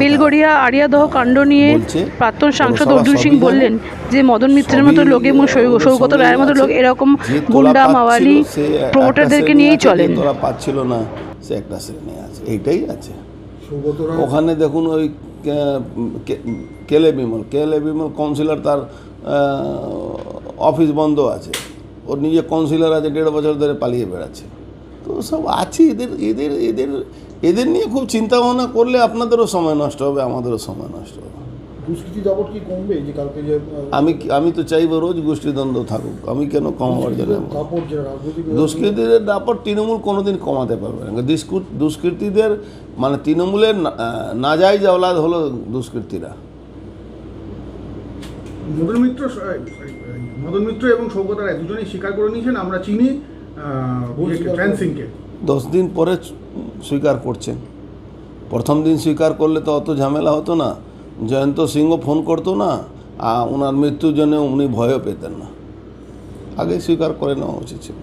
বেলগড়িয়া আরিয়াদহ কাণ্ড নিয়ে প্রাক্তন সাংসদ অর্জুন সিং বললেন যে মদন মিত্রের মতো লোক এবং সৌগত রায়ের মতো লোক এরকম গুন্ডা মাওয়ালি প্রমোটারদেরকে নিয়েই চলেন। তোলা পাচ্ছিল না সে একটা শ্রেণি আছে। এইটাই আছে। ওখানে দেখুন ওই কেলে বিমল কেলে বিমল কাউন্সিলর তার অফিস বন্ধ আছে। ওর নিজে কাউন্সিলর আছে দেড় বছর ধরে পালিয়ে বেড়াচ্ছে। তো সব আছে এদের এদের এদের এদের নিয়ে খুব চিন্তা ভাবনা করলে আপনাদেরও সময় নষ্ট হবে আমাদেরও সময় নষ্ট হবে। দুষ্কৃতি দাপট কি কমবে? যে কালকে যে আমি আমি তো চাইব রোজ গোষ্ঠীদ্বন্দ্ব থাকুক আমি কেন কমাবার জন্য দুষ্কৃতীদের দাপট তৃণমূল কোনোদিন কমাতে পারবে না। দুষ্কৃতীদের মানে তৃণমূলের না- নাজাইজ আওলাদ হলো দুষ্কৃতীরা। মদন মিত্র মদন মিত্র এবং সৌগত রায় দুজনেই স্বীকার করে নিয়েছেন আমরা চিনি। দশ দিন পরে স্বীকার করছেন। প্রথম দিন স্বীকার করলে তো অত ঝামেলা হতো না। জয়ন্ত সিংহ ফোন করতো না আর ওনার মৃত্যুর জন্য উনি ভয়ও পেতেন না। আগে স্বীকার করে নেওয়া উচিত ছিল।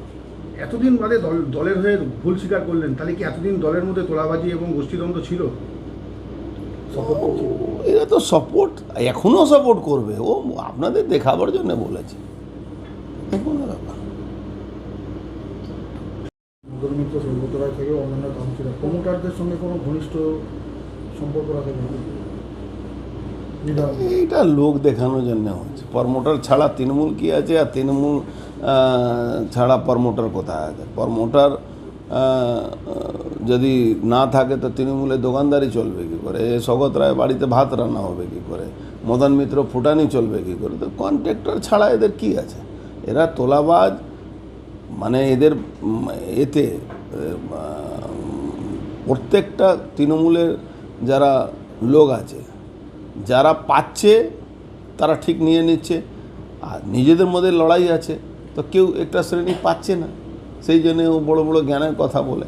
এতদিন বাদে দল দলের হয়ে ভুল স্বীকার করলেন তাহলে কি এতদিন দলের মধ্যে তোলাবাজি এবং গোষ্ঠীদ্বন্দ্ব ছিল? এরা তো সাপোর্ট এখনও সাপোর্ট করবে। ও আপনাদের দেখাবার জন্য বলেছে। এখনও ব্যাপার মদন মিত্র সৌগত থেকে অন্যান্য কাউন্সিলর প্রমোটারদের সঙ্গে কোনো ঘনিষ্ঠ সম্পর্ক রাখে এইটা লোক দেখানোর জন্য হচ্ছে। প্রমোটার ছাড়া তৃণমূল কি আছে আর তৃণমূল ছাড়া প্রমোটার কোথায় আছে? প্রমোটার যদি না থাকে তো তৃণমূলের দোকানদারি চলবে কী করে? এ স্বগত রায় বাড়িতে ভাত রান্না হবে কী করে? মদন মিত্র ফুটানি চলবে কী করে? তো কন্ট্রাক্টর ছাড়া এদের কি আছে? এরা তোলাবাজ মানে এদের এতে প্রত্যেকটা তৃণমূলের যারা লোক আছে, যারা পাচ্ছে, তারা ঠিক নিয়ে নিচ্ছে। আর নিজেদের মধ্যে লড়াই আছে, তো কেউ একটা শ্রেণি পাচ্ছে না। সেই জন্য ও বড় বড় জ্ঞানের কথা বলে।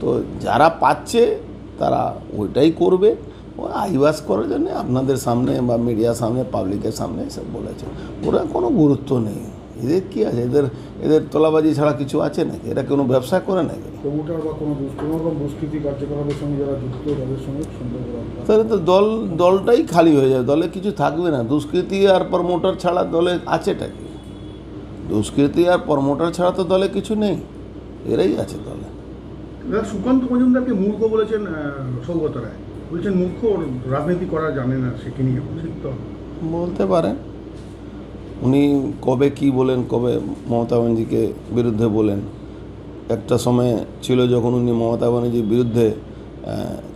তো যারা পাচ্ছে, তারা ওইটাই করবে। ও আইবাস করার জন্য আপনাদের সামনে বা মিডিয়ার সামনে, পাবলিকের সামনে এসব বলেছে। ওরা কোনো গুরুত্ব নেই। এদের কি আছে? এদের এদের তোলাবাজি ছাড়া কিছু আছে নাকি? এরা কোনো ব্যবসা করে নাকি? প্রমোটার বা কোনো কোনো রকম দুষ্কৃতি কার্যকলাপের সঙ্গে যারা যুক্ত তাদের সঙ্গে তাহলে তো দল দলটাই খালি হয়ে যাবে দলে কিছু থাকবে না। দুষ্কৃতি আর প্রমোটার ছাড়া দলে আছেটা কি? দুষ্কৃতি আর প্রমোটার ছাড়া তো দলে কিছু নেই। এরাই আছে দলে। সুকান্ত মজুমদারকে মূর্খ বলেছেন সৌগত রায়। বলছেন মূর্খ রাজনীতি করা জানে না সে কি নিয়ে তো বলতে পারেন উনি কবে কি বলেন, কবে মমতা ব্যানার্জিকে বিরুদ্ধে বলেন, একটা সময় ছিল যখন উনি মমতা ব্যানার্জির বিরুদ্ধে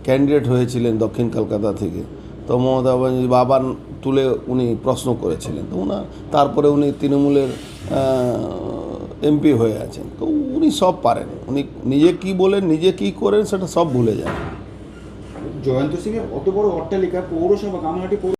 ক্যান্ডিডেট হয়েছিলেন দক্ষিণ কলকাতা থেকে। তো মমতা ব্যানার্জি বাবার তুলে উনি প্রশ্ন করেছিলেন। তো ওনার তারপরে উনি তৃণমূলের এমপি হয়ে আছেন। তো উনি সব পারেন। উনি নিজে কি বলেন, নিজে কি করেন, সেটা সব ভুলে যান। জয়ন্ত সিংয়ের অত বড় অট্টালিকা পৌরসভা কামারহাটি পৌর